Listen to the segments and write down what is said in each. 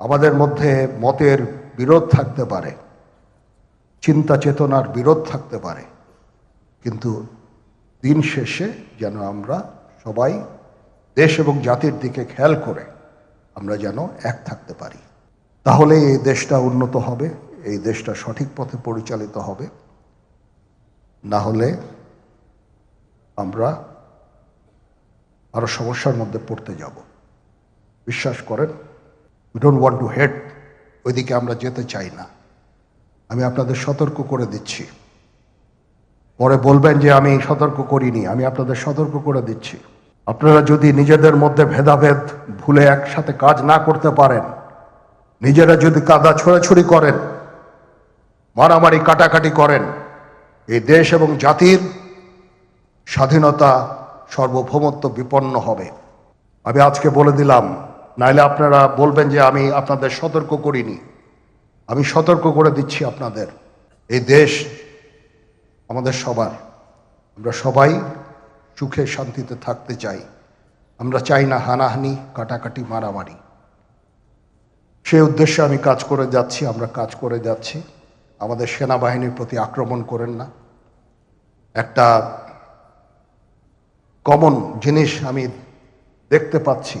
আমাদের মধ্যে মতের বিরোধ থাকতে পারে, চিন্তা চেতনার বিরোধ থাকতে পারে, কিন্তু দিন শেষে যেন আমরা সবাই দেশ এবং জাতির দিকে খেয়াল করে আমরা যেন এক থাকতে পারি। তাহলে এই দেশটা উন্নত হবে, এই দেশটা সঠিক পথে পরিচালিত হবে। না হলে আমরা আরও সমস্যার মধ্যে পড়তে যাব। বিশ্বাস করেন we don't want to head ওইদিকে আমরা যেতে চাই না। আমি আপনাদের সতর্ক করে দিচ্ছি। পরে বলবেন যে আমি সতর্ক করিনি, আমি আপনাদের সতর্ক করে দিচ্ছি। আপনারা যদি নিজেদের মধ্যে ভেদাভেদ ভুলে একসাথে কাজ না করতে পারেন, নিজেরা যদি কাদা ছোড়াছুড়ি করেন, মারামারি কাটাকাটি করেন, এই দেশ এবং জাতির স্বাধীনতা সার্বভৌমত্ব বিপন্ন হবে। আমি আজকে বলে দিলাম নাইলে আপনারা বলবেন যে আমি আপনাদের সতর্ক করিনি। আমি সতর্ক করে দিচ্ছি আপনাদের। এই দেশ আমাদের সবার। আমরা সবাই সুখে শান্তিতে থাকতে চাই। আমরা চাই না হানাহানি, কাটাকাটি, মারামারি। সেই উদ্দেশ্যে আমি কাজ করে যাচ্ছি, আমরা কাজ করে যাচ্ছি। আমাদের সেনাবাহিনীর প্রতি আক্রমণ করেন না। একটা কমন জিনিস আমি দেখতে পাচ্ছি।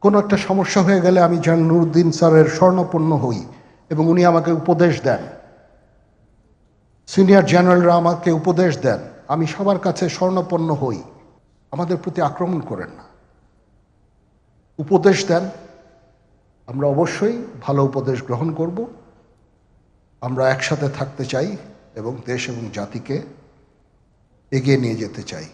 কোনো একটা সমস্যা হয়ে গেলে আমি যেন নুরুদ্দিন স্যারের স্বর্ণপন্ন হই এবং উনি আমাকে উপদেশ দেন। সিনিয়র জেনারেলরা আমাকে উপদেশ দেন, আমি সবার কাছে স্বর্ণপন্ন হই। আমাদের প্রতি আক্রমণ করেন না। উপদেশ দেন, আমরা অবশ্যই ভালো উপদেশ গ্রহণ করব। আমরা একসাথে থাকতে চাই এবং দেশ এবং জাতিকে এগিয়ে নিয়ে যেতে চাই।